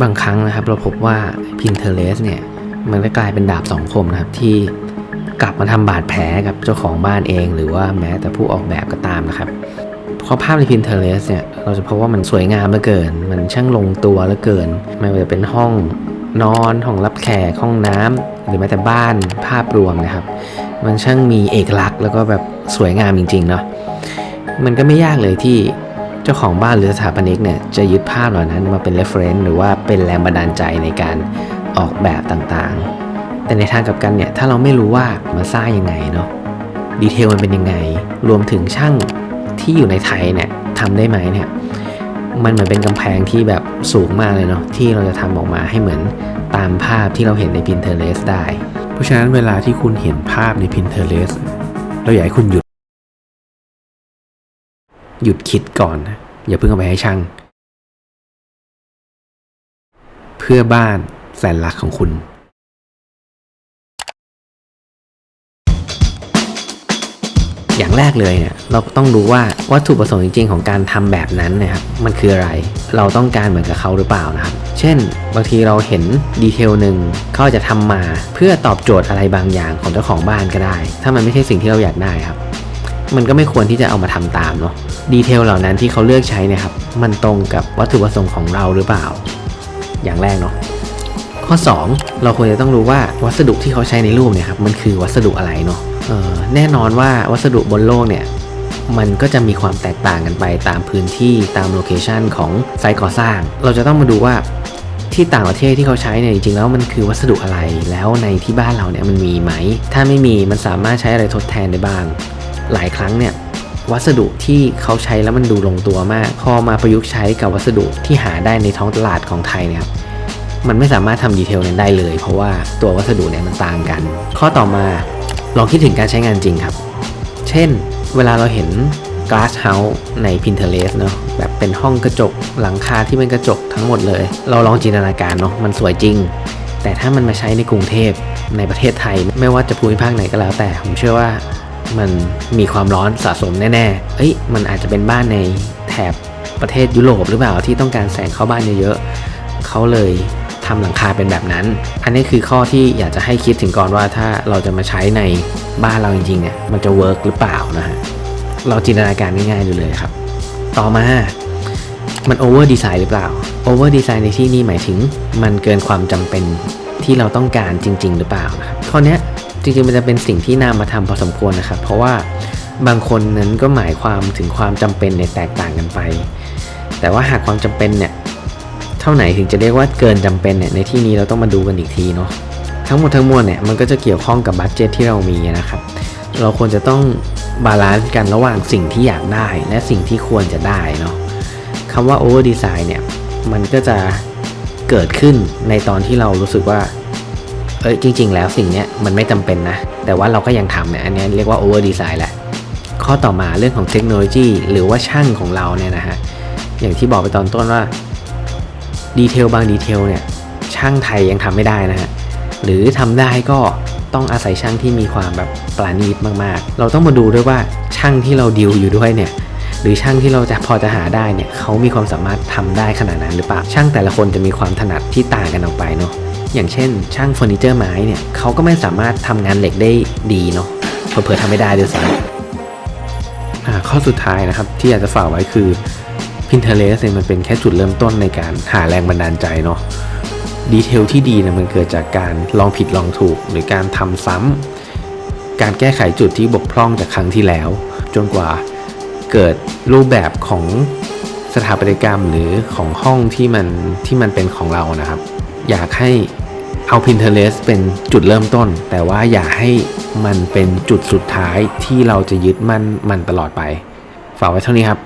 บางครั้งนะครับเราพบว่า Pinterest เนี่ยมันก็กลายเป็นดาบสองคมนะครับที่กลับมาทำบาดแผลกับเจ้าของบ้านเอง หรือว่าแม้แต่ผู้ออกแบบก็ตามนะครับเพราะภาพใน Pinterest เนี่ยเราจะพบว่ามันสวยงามเหลือเกิน มันช่างลงตัวเหลือเกิน ไม่ว่าจะเป็นห้องนอนห้องรับแขกห้องน้ำหรือแม้แต่บ้านภาพรวมนะครับ มันช่างมีเอกลักษณ์แล้วก็แบบสวยงามจริงๆเนาะมันก็ไม่ยากเลยที่ จ้าของบ้านหรือสถาปนิกเนี่ยจะยึดภาพเหล่านั้นมาเป็น reference หรือว่าเป็นแรงบันดาลใจในการออกแบบต่างๆ แต่ในทางกลับกันเนี่ยถ้าเราไม่รู้ว่ามันสร้างยังไงเนาะดีเทลมันเป็นยังไง รวมถึงช่างที่อยู่ในไทยเนี่ยทำได้ไหมเนี่ยมันเหมือนเป็นกำแพงที่แบบสูงมากเลยเนาะที่เราจะทำออกมาให้เหมือนตามภาพที่เราเห็นใน Pinterest ได้ เพราะฉะนั้นเวลาที่คุณเห็นภาพใน Pinterest เราอยากให้คุณหยุด หยุดคิดก่อนนะ อย่าเพิ่งเอาไปให้ช่าง เพื่อบ้านแสนรักของคุณอย่างแรกเลยเนี่ยเราต้องรู้ว่าวัตถุประสงค์จริง ๆ ของการทำแบบนั้นนะครับมันคืออะไร เราต้องการเหมือนกับเขาหรือเปล่านะครับ เช่น บางทีเราเห็นดีเทลหนึ่งเขาจจะทำมาเพื่อตอบโจทย์อะไรบางอย่างของเจ้าของบ้านก็ได้ ถ้ามันไม่ใช่สิ่งที่เราอยากได้ครับ มันก็ไม่ควรที่จะเอามาทำตามเนาะดีเทลเหล่านั้นที่เขาเลือกใช้เนะครับ มันตรงกับวัตถุประสงค์ของเราหรือเปล่า อย่างแรกเนาะข้อ 2 เราควรจะต้องรู้ว่าวัสดุที่เขาใช้ในรูปเนี่ยครับมันคือวัสดุอะไรเนาะแน่นอนว่าวัสดุบนโลกเนี่ยมันก็จะมีความแตกต่างกันไปตามพื้นที่ตามโลเคชันของไซต์ก่อสร้าง เราจะต้องมาดูว่าที่ต่างประเทศที่เขาใช้เนี่ยจริงๆแล้วมันคือวัสดุอะไรแล้วในที่บ้านเราเนี่ยมันมีไหม ถ้าไม่มีมันสามารถใช้อะไรทดแทนได้บ้าง หลายครั้งเนี่ยวัสดุที่เขาใช้แล้วมันดูลงตัวมาก พอมาประยุกต์ใช้กับวัสดุที่หาได้ในท้องตลาดของไทยเนี่ยครับมันไม่สามารถทำดีเทลนั้นได้เลย เพราะว่าตัววัสดุเนี่ยมันต่างกัน ข้อต่อมาลองคิดถึงการใช้งานจริงครับ เช่น เวลาเราเห็น glass house ใน Pinterest เนอะแบบเป็นห้องกระจกหลังคาที่เป็นกระจกทั้งหมดเลย เราลองจินตนาการเนาะมันสวยจริง แต่ถ้ามันมาใช้ในกรุงเทพในประเทศไทย ไม่ว่าจะภูมิภาคไหนก็แล้วแต่ ผมเชื่อว่า มันมีความร้อนสะสมแน่ๆ เอ้ย มันอาจจะเป็นบ้านในแถบประเทศยุโรปหรือเปล่าที่ต้องการแสงเข้าบ้านเยอะๆเขาเลยทำหลังคาเป็นแบบนั้น อันนี้คือข้อที่อยากจะให้คิดถึงก่อนว่าถ้าเราจะมาใช้ในบ้านเราจริงๆเนี่ย มันจะเวิร์กหรือเปล่านะฮะ เราจินตนาการง่ายๆดูเลยครับ ต่อมา มันโอเวอร์ดีไซน์หรือเปล่า โอเวอร์ดีไซน์ในที่นี้หมายถึง มันเกินความจำเป็นที่เราต้องการจริง ๆ หรือเปล่านะครับข้อนี้ จริงๆมันจะเป็นสิ่งที่นามาทำพอสมควรนะครับ เพราะว่าบางคนนั้นก็หมายความถึงความจำเป็นในแตกต่างกันไป แต่ว่าหากความจำเป็นเนี่ยเท่าไหนถึงจะเรียกว่าเกินจำเป็นเนี่ยในที่นี้เราต้องมาดูกันอีกทีเนาะทั้งหมดทั้งมวลเนี่ยมันก็จะเกี่ยวข้องกับบัตเจตที่เรามีนะครับ เราควรจะต้องบาลานซ์กันระหว่างสิ่งที่อยากได้ และสิ่งที่ควรจะได้เนาะคำว่า over design เนี่ยมันก็จะเกิดขึ้นในตอนที่เรารู้สึกว่า เอ้ยจริง ๆ แล้วสิ่งเนี้ยมันไม่จำเป็นนะ แต่ว่าเราก็ยังทำเนี่ยอันนี้เรียกว่า over design แหละ ข้อต่อมาเรื่องของเทคโนโลยี หรือว่าช่างของเราเนี่ยนะฮะ อย่างที่บอกไปตอนต้นว่าดีเทลบางดีเทลเนี่ยช่างไทยยังทำไม่ได้นะฮะ หรือทำได้ก็ต้องอาศัยช่างที่มีความแบบปราณีตมากๆ เราต้องมาดูด้วยว่าช่างที่เราดิวอยู่ด้วยเนี่ยหรือช่างที่เราจะพอจะหาได้เนี่ยเขามีความสามารถทำได้ขนาดนั้นหรือเปล่าช่างแต่ละคนจะมีความถนัดที่ต่างกันออกไปเนาะ อย่างเช่น ช่างเฟอร์นิเจอร์ไม้เนี่ยเขาก็ไม่สามารถทำงานเหล็กได้ดีเนาะเผลอๆทำไม่ได้ด้วยซ้ำอ่ข้อสุดท้ายนะครับที่อยากจะฝากไว้คือ Pinterest เนี่ยมันเป็นแค่จุดเริ่มต้นในการหาแรงบันดาลใจเนาะดีเทลที่ดีเนี่ยมันเกิดจากการลองผิดลองถูก หรือการทำซ้ำการแก้ไขจุดที่บกพร่องจากครั้งที่แล้ว จนกว่าเกิดรูปแบบของสถาปัตยกรรมหรือของห้องที่มันที่มันเป็นของเรานะครับ อยากให้ เอา Pinterest เป็นจุดเริ่มต้น แต่ว่าอย่าให้มันเป็นจุดสุดท้ายที่เราจะยึดมั่นมันตลอดไป ฝากไว้เท่านี้ครับ